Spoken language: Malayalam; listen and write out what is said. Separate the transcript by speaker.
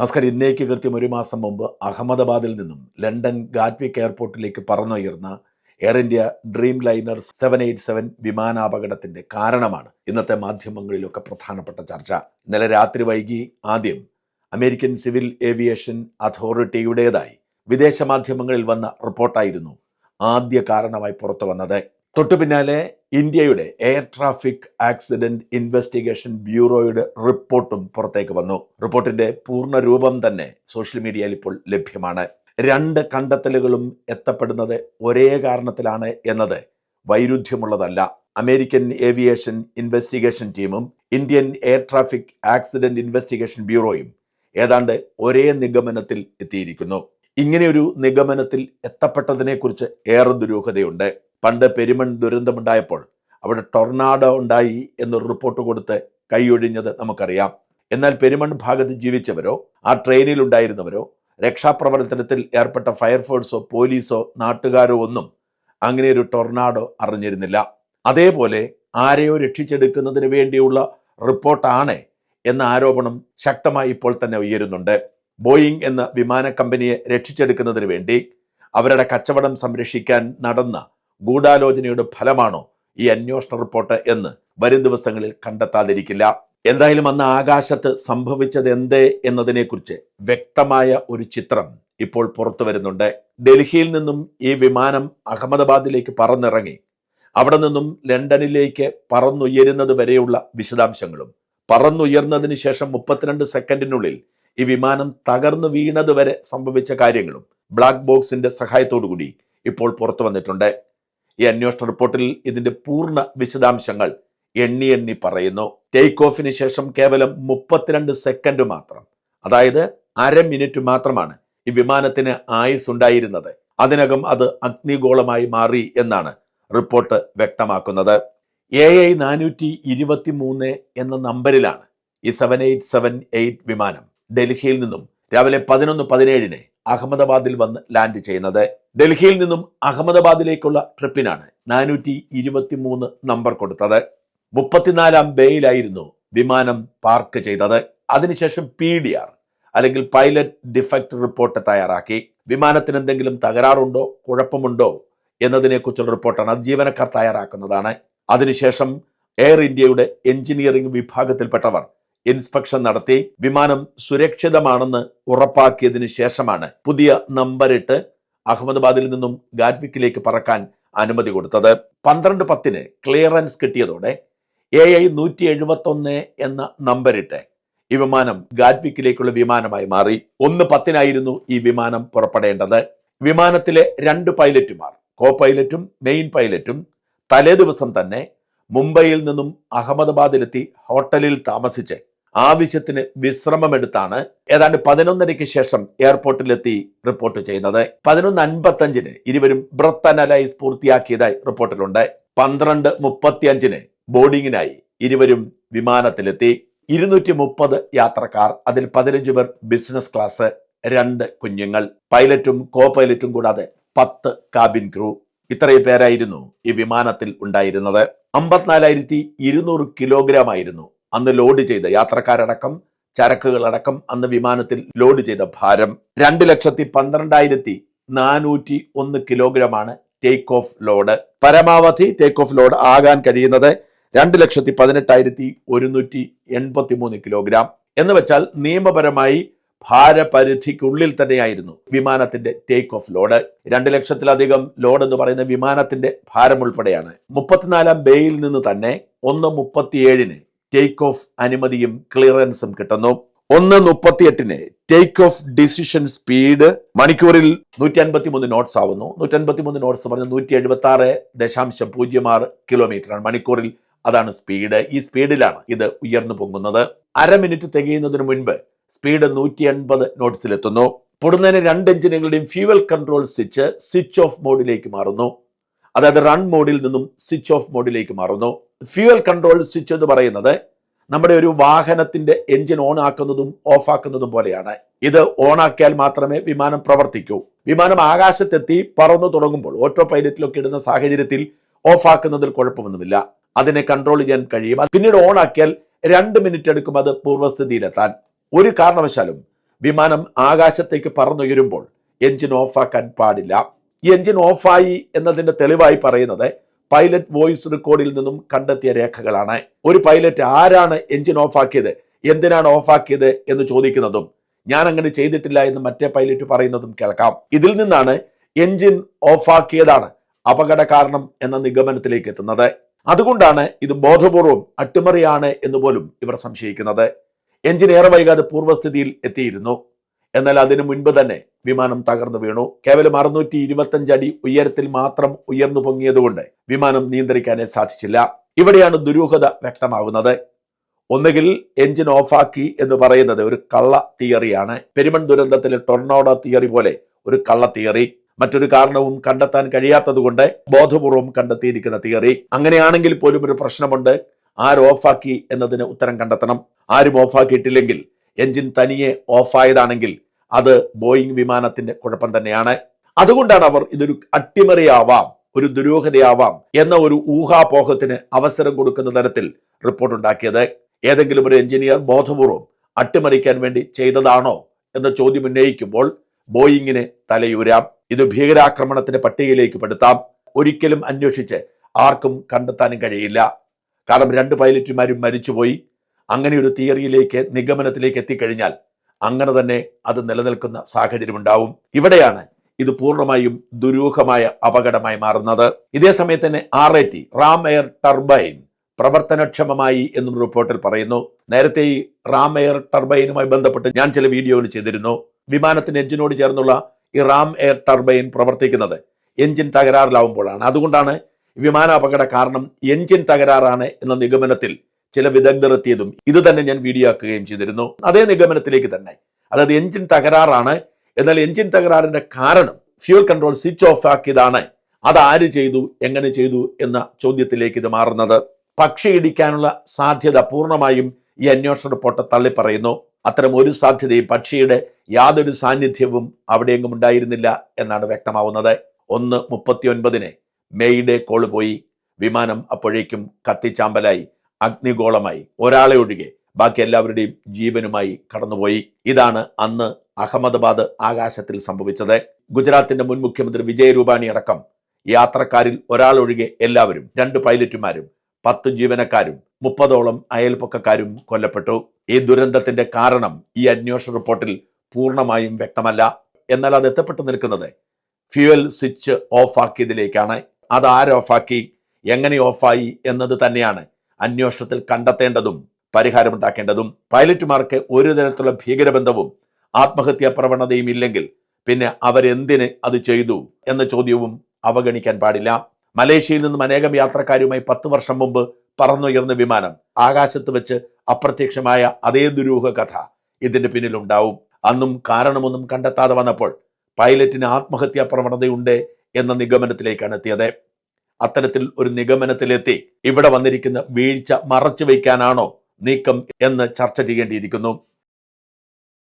Speaker 1: നമസ്കാരം ഇന്നേക്ക് കൃത്യം ഒരു മാസം മുമ്പ് അഹമ്മദാബാദിൽ നിന്നും ലണ്ടൻ ഗാറ്റ്വിക് എയർപോർട്ടിലേക്ക് പറന്നുയർന്ന Air India Dreamliner seven eight seven വിമാനാപകടത്തിന്റെ കാരണമാണ് ഇന്നത്തെ മാധ്യമങ്ങളിലൊക്കെ പ്രധാനപ്പെട്ട ചർച്ച. ഇന്നലെ രാത്രി വൈകി ആദ്യം അമേരിക്കൻ സിവിൽ ഏവിയേഷൻ അതോറിറ്റിയുടേതായി വിദേശ മാധ്യമങ്ങളിൽ വന്ന റിപ്പോർട്ടായിരുന്നു ആദ്യ കാരണമായി പുറത്തു വന്നത്. തൊട്ടു പിന്നാലെ ഇന്ത്യയുടെ എയർ ട്രാഫിക് ആക്സിഡന്റ് ഇൻവെസ്റ്റിഗേഷൻ ബ്യൂറോയുടെ റിപ്പോർട്ടും പുറത്തേക്ക് വന്നു. റിപ്പോർട്ടിന്റെ പൂർണ രൂപം തന്നെ സോഷ്യൽ മീഡിയയിൽ ഇപ്പോൾ ലഭ്യമാണ്. രണ്ട് കണ്ടെത്തലുകളും എത്തപ്പെടുന്നത് ഒരേ കാരണത്തിലാണ് എന്നത് വൈരുദ്ധ്യമുള്ളതല്ല. അമേരിക്കൻ ഏവിയേഷൻ ഇൻവെസ്റ്റിഗേഷൻ ടീമും Indian air traffic accident investigation ബ്യൂറോയും ഏതാണ്ട് ഒരേ നിഗമനത്തിൽ എത്തിയിരിക്കുന്നു. ഇങ്ങനെയൊരു നിഗമനത്തിൽ എത്തപ്പെട്ടതിനെക്കുറിച്ച് ഏറെ ദുരൂഹതയുണ്ട്. പണ്ട് പെരുമൺ ദുരന്തമുണ്ടായപ്പോൾ അവിടെ ടൊർണാഡോ ഉണ്ടായി എന്നൊരു റിപ്പോർട്ട് കൊടുത്ത് കൈയൊഴിഞ്ഞത് നമുക്കറിയാം. എന്നാൽ പെരുമൺ ഭാഗത്ത് ജീവിച്ചവരോ ആ ട്രെയിനിൽ ഉണ്ടായിരുന്നവരോ രക്ഷാപ്രവർത്തനത്തിൽ ഏർപ്പെട്ട ഫയർഫോഴ്സോ പോലീസോ നാട്ടുകാരോ ഒന്നും അങ്ങനെ ഒരു ടൊർണാഡോ അറിഞ്ഞിരുന്നില്ല. അതേപോലെ ആരെയോ രക്ഷിച്ചെടുക്കുന്നതിന് വേണ്ടിയുള്ള റിപ്പോർട്ടാണ് എന്ന ആരോപണം ശക്തമായി ഇപ്പോൾ തന്നെ ഉയരുന്നുണ്ട്. ബോയിങ് എന്ന വിമാന കമ്പനിയെ രക്ഷിച്ചെടുക്കുന്നതിന് വേണ്ടി അവരുടെ കച്ചവടം സംരക്ഷിക്കാൻ നടന്ന ഗൂഢാലോചനയുടെ ഫലമാണോ ഈ അന്വേഷണ റിപ്പോർട്ട് എന്ന് വരും ദിവസങ്ങളിൽ കണ്ടെത്താതിരിക്കില്ല. എന്തായാലും അന്ന് ആകാശത്ത് സംഭവിച്ചത് എന്തേ എന്നതിനെക്കുറിച്ച് വ്യക്തമായ ഒരു ചിത്രം ഇപ്പോൾ പുറത്തു വരുന്നുണ്ട്. ഡൽഹിയിൽ നിന്നും ഈ വിമാനം അഹമ്മദാബാദിലേക്ക് പറന്നിറങ്ങി. അവിടെ നിന്നും ലണ്ടനിലേക്ക് പറന്നുയരുന്നത് വരെയുള്ള വിശദാംശങ്ങളും പറന്നുയർന്നതിന് ശേഷം മുപ്പത്തിരണ്ട് സെക്കൻഡിനുള്ളിൽ ഈ വിമാനം തകർന്നു വീണതുവരെ സംഭവിച്ച കാര്യങ്ങളും ബ്ലാക്ക് ബോക്സിന്റെ സഹായത്തോടു കൂടി ഇപ്പോൾ പുറത്തു വന്നിട്ടുണ്ട്. ഈ അന്വേഷണ റിപ്പോർട്ടിൽ ഇതിന്റെ പൂർണ വിശദാംശങ്ങൾ എണ്ണി എണ്ണി പറയുന്നു. ടേക്ക് ഓഫിന് ശേഷം കേവലം മുപ്പത്തിരണ്ട് സെക്കൻഡ് മാത്രം. അതായത് അര മിനിറ്റ് മാത്രമാണ് ഈ വിമാനത്തിന് ആയുസ് ഉണ്ടായിരുന്നത്. അതിനകം അത് അഗ്നിഗോളമായി മാറി എന്നാണ് റിപ്പോർട്ട് വ്യക്തമാക്കുന്നത്. എ ഐ നാനൂറ്റി ഇരുപത്തി മൂന്ന് എന്ന നമ്പറിലാണ് ഈ സെവൻ എയ്റ്റ് സെവൻ എയ്റ്റ് വിമാനം. ഡൽഹിയിൽ നിന്നും രാവിലെ പതിനൊന്ന് പതിനേഴിന് അഹമ്മദാബാദിൽ വന്ന് ലാൻഡ് ചെയ്യുന്നത്. ഡൽഹിയിൽ നിന്നും അഹമ്മദാബാദിലേക്കുള്ള ട്രിപ്പിനാണ് നാനൂറ്റി ഇരുപത്തി മൂന്ന് നമ്പർ കൊടുത്തത്. മുപ്പത്തിനാലാം ബേയിലായിരുന്നു വിമാനം പാർക്ക് ചെയ്തത്. അതിനുശേഷം പി ഡി ആർ അല്ലെങ്കിൽ പൈലറ്റ് ഡിഫക്റ്റ് റിപ്പോർട്ട് തയ്യാറാക്കി. വിമാനത്തിന് എന്തെങ്കിലും തകരാറുണ്ടോ കുഴപ്പമുണ്ടോ എന്നതിനെക്കുറിച്ചുള്ള റിപ്പോർട്ടാണ് അത് ജീവനക്കാർ തയ്യാറാക്കുന്നതാണ്. അതിനുശേഷം എയർ ഇന്ത്യയുടെ എഞ്ചിനീയറിംഗ് വിഭാഗത്തിൽപ്പെട്ടവർ ഇൻസ്പെക്ഷൻ നടത്തി. വിമാനം സുരക്ഷിതമാണെന്ന് ഉറപ്പാക്കിയതിനു ശേഷമാണ് പുതിയ നമ്പറിട്ട് അഹമ്മദാബാദിൽ നിന്നും ഗാറ്റ്വിക്കിലേക്ക് പറക്കാൻ അനുമതി കൊടുത്തത്. പന്ത്രണ്ട് പത്തിന് ക്ലിയറൻസ് കിട്ടിയതോടെ എ ഐ നൂറ്റി എഴുപത്തൊന്ന് എന്ന നമ്പറിട്ട് ഈ വിമാനം ഗാറ്റ്വിക്കിലേക്കുള്ള വിമാനമായി മാറി. ഒന്ന് പത്തിനായിരുന്നു ഈ വിമാനം പുറപ്പെടേണ്ടത്. വിമാനത്തിലെ രണ്ട് പൈലറ്റുമാർ കോ പൈലറ്റും മെയിൻ പൈലറ്റും തലേ ദിവസം തന്നെ മുംബൈയിൽ നിന്നും അഹമ്മദാബാദിലെത്തി ഹോട്ടലിൽ താമസിച്ച് ആവശ്യത്തിന് വിശ്രമമെടുത്താണ്. ഏതാണ്ട് പതിനൊന്നരയ്ക്ക് ശേഷം എയർപോർട്ടിലെത്തി റിപ്പോർട്ട് ചെയ്യുന്നത്. പതിനൊന്ന് അൻപത്തഞ്ചിന് ഇരുവരും ബ്രത്ത് അനലൈസ് പൂർത്തിയാക്കിയതായി റിപ്പോർട്ടിലുണ്ട്. പന്ത്രണ്ട് മുപ്പത്തിയഞ്ചിന് ബോർഡിങ്ങിനായി ഇരുവരും വിമാനത്തിലെത്തി. ഇരുന്നൂറ്റി മുപ്പത് യാത്രക്കാർ അതിൽ പതിനഞ്ച് പേർ ബിസിനസ് ക്ലാസ് രണ്ട് കുഞ്ഞുങ്ങൾ. പൈലറ്റും കോ പൈലറ്റും കൂടാതെ പത്ത് കാബിൻ ക്രൂ. ഇത്രയും പേരായിരുന്നു ഈ വിമാനത്തിൽ ഉണ്ടായിരുന്നത്. അമ്പത്തിനാലായിരത്തി ഇരുന്നൂറ് കിലോഗ്രാം ആയിരുന്നു അന്ന് ലോഡ് ചെയ്ത യാത്രക്കാരടക്കം ചരക്കുകളടക്കം അന്ന് വിമാനത്തിൽ ലോഡ് ചെയ്ത ഭാരം രണ്ട് ലക്ഷത്തി പന്ത്രണ്ടായിരത്തി നാനൂറ്റി ഒന്ന് കിലോഗ്രാം ആണ് ടേക്ക് ഓഫ് ലോഡ് പരമാവധി ടേക്ക് ഓഫ് ലോഡ് ആകാൻ കഴിയുന്നത് രണ്ട് ലക്ഷത്തി പതിനെട്ടായിരത്തി ഒരുന്നൂറ്റി എൺപത്തി മൂന്ന് കിലോഗ്രാം. എന്ന് വെച്ചാൽ നിയമപരമായി ഭാരപരിധിക്കുള്ളിൽ തന്നെയായിരുന്നു വിമാനത്തിന്റെ ടേക്ക് ഓഫ് ലോഡ് രണ്ട് ലക്ഷത്തിലധികം ലോഡ് എന്ന് പറയുന്ന വിമാനത്തിന്റെ ഭാരം ഉൾപ്പെടെയാണ്. മുപ്പത്തിനാലാം ബേയിൽ നിന്ന് തന്നെ ഒന്ന് മുപ്പത്തിയേഴിന് ടേക്ക് ഓഫ് അനുമതിയും ക്ലിയറൻസും കിട്ടുന്നു. ഒന്ന് മുപ്പത്തിയെട്ടിന് ടേക്ക് ഓഫ് ഡിസിഷൻ സ്പീഡ് മണിക്കൂറിൽ നൂറ്റി അൻപത്തി മൂന്ന് നോട്ട്സ് ആവുന്നു. നൂറ്റി അൻപത്തി മൂന്ന് നോട്ട്സ് പറഞ്ഞ നൂറ്റി എഴുപത്തി ആറ് ദശാംശം പൂജ്യം ആറ് കിലോമീറ്റർ ആണ് മണിക്കൂറിൽ. അതാണ് സ്പീഡ് ഈ സ്പീഡിലാണ് ഇത് ഉയർന്നു പൊങ്ങുന്നത്. അര മിനിറ്റ് തികയുന്നതിന് മുൻപ് സ്പീഡ് നൂറ്റി എൺപത് നോട്ട്സിലെത്തുന്നു പൊടുന്നതിന് രണ്ട് എഞ്ചിനുകളുടെയും fuel control switch switch off മോഡിലേക്ക് മാറുന്നു. അതായത് റൺ മോഡിൽ നിന്നും സ്വിച്ച് ഓഫ് മോഡിലേക്ക് മാറുന്നു. ഫ്യൂവൽ കൺട്രോൾ സ്വിച്ച് എന്ന് പറയുന്നത് നമ്മുടെ ഒരു വാഹനത്തിന്റെ എഞ്ചിൻ ഓൺ ആക്കുന്നതും ഓഫ് ആക്കുന്നതും പോലെയാണ്. ഇത് ഓൺ ആക്കിയാൽ മാത്രമേ വിമാനം പ്രവർത്തിക്കൂ. വിമാനം ആകാശത്തെത്തി പറന്നു തുടങ്ങുമ്പോൾ ഓട്ടോ പൈലറ്റിലൊക്കെ ഇടുന്ന സാഹചര്യത്തിൽ ഓഫ് ആക്കുന്നതിൽ കുഴപ്പമൊന്നുമില്ല. അതിനെ കൺട്രോൾ ചെയ്യാൻ കഴിയും. പിന്നീട് ഓൺ ആക്കിയാൽ രണ്ട് മിനിറ്റ് എടുക്കും അത് പൂർവസ്ഥിതിയിലെത്താൻ. ഒരു കാരണവശാലും വിമാനം ആകാശത്തേക്ക് പറന്നുയരുമ്പോൾ എഞ്ചിൻ ഓഫ് ആക്കാൻ പാടില്ല. ഈ എൻജിൻ ഓഫായി എന്നതിന്റെ തെളിവായി പറയുന്നത് പൈലറ്റ് വോയിസ് റെക്കോർഡിൽ നിന്നും കണ്ടെത്തിയ രേഖകളാണ്. ഒരു പൈലറ്റ് ആരാണ് എൻജിൻ ഓഫാക്കിയത് എന്തിനാണ് ഓഫാക്കിയത് എന്ന് ചോദിക്കുന്നതും ഞാൻ അങ്ങനെ ചെയ്തിട്ടില്ല എന്ന് മറ്റേ പൈലറ്റ് പറയുന്നതും കേൾക്കാം. ഇതിൽ നിന്നാണ് എൻജിൻ ഓഫാക്കിയതാണ് അപകട കാരണം എന്ന നിഗമനത്തിലേക്ക് എത്തുന്നത്. അതുകൊണ്ടാണ് ഇത് ബോധപൂർവം അട്ടിമറിയാണ് എന്ന് പോലും ഇവർ സംശയിക്കുന്നത്. എഞ്ചിൻ ഏറെ വൈകാതെ പൂർവസ്ഥിതിയിൽ എത്തിയിരുന്നു. എന്നാൽ അതിനു മുൻപ് തന്നെ വിമാനം തകർന്നു വീണു. കേവലം അറുന്നൂറ്റി ഇരുപത്തഞ്ച് അടി ഉയരത്തിൽ മാത്രം ഉയർന്നു പൊങ്ങിയതുകൊണ്ട് വിമാനം നിയന്ത്രിക്കാനേ സാധിച്ചില്ല. ഇവിടെയാണ് ദുരൂഹത വ്യക്തമാകുന്നത് ഒന്നുകിൽ എഞ്ചിൻ ഓഫാക്കി എന്ന് പറയുന്നത് ഒരു കള്ള തിയറിയാണ്. പെരുമൺ ദുരന്തത്തിലെ ടൊർണോഡോ തിയറി പോലെ ഒരു കള്ള തിയറി. മറ്റൊരു കാരണവും കണ്ടെത്താൻ കഴിയാത്തതുകൊണ്ട് ബോധപൂർവം കണ്ടെത്തിയിരിക്കുന്ന തിയറി. അങ്ങനെയാണെങ്കിൽ പോലും ഒരു പ്രശ്നമുണ്ട്. ആര് ഓഫാക്കി എന്നതിന് ഉത്തരം കണ്ടെത്തണം. ആരും ഓഫാക്കിയിട്ടില്ലെങ്കിൽ എഞ്ചിൻ തനിയെ ഓഫായതാണെങ്കിൽ അത് ബോയിങ് വിമാനത്തിന്റെ കുഴപ്പം തന്നെയാണ്. അതുകൊണ്ടാണ് അവർ ഇതൊരു അട്ടിമറിയാവാം ഒരു ദുരൂഹതയാവാം എന്ന ഒരു ഊഹാപോഹത്തിന് അവസരം കൊടുക്കുന്ന തരത്തിൽ റിപ്പോർട്ട് ഉണ്ടാക്കിയത്. ഏതെങ്കിലും ഒരു എഞ്ചിനീയർ ബോധപൂർവം അട്ടിമറിക്കാൻ വേണ്ടി ചെയ്തതാണോ എന്ന ചോദ്യം ഉന്നയിക്കുമ്പോൾ ബോയിങ്ങിന് തലയൂരാം. ഇത് ഭീകരാക്രമണത്തിന്റെ പട്ടികയിലേക്ക് പെടുത്താം. ഒരിക്കലും അന്വേഷിച്ച് ആർക്കും കണ്ടെത്താനും കഴിയില്ല. കാരണം രണ്ട് പൈലറ്റുമാരും മരിച്ചുപോയി. അങ്ങനെ ഒരു തിയറിയിലേക്ക് നിഗമനത്തിലേക്ക് എത്തിക്കഴിഞ്ഞാൽ അങ്ങനെ തന്നെ അത് നിലനിൽക്കുന്ന സാഹചര്യം ഉണ്ടാവും. ഇവിടെയാണ് ഇത് പൂർണമായും ദുരൂഹമായ അപകടമായി മാറുന്നത്. ഇതേ സമയത്ത് തന്നെ R A T ram air turbine പ്രവർത്തനക്ഷമമായി എന്നും റിപ്പോർട്ടിൽ പറയുന്നു. നേരത്തെ ഈ റാം എയർ ടർബൈനുമായി ബന്ധപ്പെട്ട് ഞാൻ ചില വീഡിയോകൾ ചെയ്തിരുന്നു. വിമാനത്തിന്റെ എഞ്ചിനോട് ചേർന്നുള്ള ഈ റാം എയർ ടർബൈൻ പ്രവർത്തിക്കുന്നത് എഞ്ചിൻ തകരാറിലാവുമ്പോഴാണ്. അതുകൊണ്ടാണ് വിമാന അപകട കാരണം എഞ്ചിൻ തകരാറാണ് എന്ന നിഗമനത്തിൽ ചില വിദഗ്ധർ എത്തിയതും ഇത് തന്നെ ഞാൻ വീഡിയോ ആക്കുകയും ചെയ്തിരുന്നു. അതേ നിഗമനത്തിലേക്ക് തന്നെ. അതായത് എഞ്ചിൻ തകരാറാണ്. എന്നാൽ എഞ്ചിൻ തകരാറിന്റെ കാരണം ഫ്യൂൽ കൺട്രോൾ സ്വിച്ച് ഓഫ് ആക്കിയതാണ്. അത് ആര് ചെയ്തു എങ്ങനെ ചെയ്തു എന്ന ചോദ്യത്തിലേക്ക് ഇത് മാറുന്നത്. പക്ഷി ഇടിക്കാനുള്ള സാധ്യത പൂർണമായും ഈ അന്വേഷണ റിപ്പോർട്ട് തള്ളിപ്പറയുന്നു. അത്തരം ഒരു സാധ്യതയും പക്ഷിയുടെ യാതൊരു സാന്നിധ്യവും അവിടെയെങ്ങും ഉണ്ടായിരുന്നില്ല എന്നാണ് വ്യക്തമാവുന്നത്. ഒന്ന് മുപ്പത്തി ഒൻപതിന് മെയ്ഡേ കോൾ പോയി. വിമാനം അപ്പോഴേക്കും കത്തിച്ചാമ്പലായി. അഗ്നിഗോളമായി ഒരാളെ ഒഴികെ ബാക്കി എല്ലാവരുടെയും ജീവനുമായി കടന്നുപോയി. ഇതാണ് അന്ന് അഹമ്മദാബാദ് ആകാശത്തിൽ സംഭവിച്ചത്. ഗുജറാത്തിന്റെ മുൻ മുഖ്യമന്ത്രി വിജയ് രൂപാണി അടക്കം യാത്രക്കാരിൽ ഒരാളൊഴികെ എല്ലാവരും രണ്ട് പൈലറ്റുമാരും പത്ത് ജീവനക്കാരും മുപ്പതോളം അയൽപക്കക്കാരും കൊല്ലപ്പെട്ടു. ഈ ദുരന്തത്തിന്റെ കാരണം ഈ അന്വേഷണ റിപ്പോർട്ടിൽ പൂർണമായും വ്യക്തമല്ല. എന്നാൽ അത് എത്തപ്പെട്ടു നിൽക്കുന്നത് ഫ്യൂവൽ സ്വിച്ച് ഓഫാക്കിയതിലേക്കാണ്. അത് ആര് ഓഫാക്കി എങ്ങനെ ഓഫായി എന്നത് തന്നെയാണ് അന്വേഷണത്തിൽ കണ്ടെത്തേണ്ടതും പരിഹാരമുണ്ടാക്കേണ്ടതും പൈലറ്റുമാർക്ക് ഒരു തരത്തിലുള്ള ഭീകരബന്ധവും ആത്മഹത്യാ പ്രവണതയും ഇല്ലെങ്കിൽ പിന്നെ അവരെന്തിന് അത് ചെയ്തു എന്ന ചോദ്യവും അവഗണിക്കാൻ പാടില്ല. മലേഷ്യയിൽ നിന്നും അനേകം യാത്രക്കാരുമായി പത്ത് വർഷം മുമ്പ് പറന്നുയർന്ന വിമാനം ആകാശത്ത് വെച്ച് അപ്രത്യക്ഷമായ അതേ ദുരൂഹ കഥ ഇതിന്റെ പിന്നിലുണ്ടാവും. അന്നും കാരണമൊന്നും കണ്ടെത്താതെ വന്നപ്പോൾ പൈലറ്റിന് ആത്മഹത്യാ പ്രവണതയുണ്ട് എന്ന നിഗമനത്തിലേക്കാണ് എത്തിയത്. അത്തരത്തിൽ ഒരു നിഗമനത്തിലെത്തി ഇവിടെ വന്നിരിക്കുന്ന വീഴ്ച മറച്ചു വയ്ക്കാനാണോ നീക്കം എന്ന് ചർച്ച ചെയ്യേണ്ടിയിരിക്കുന്നു.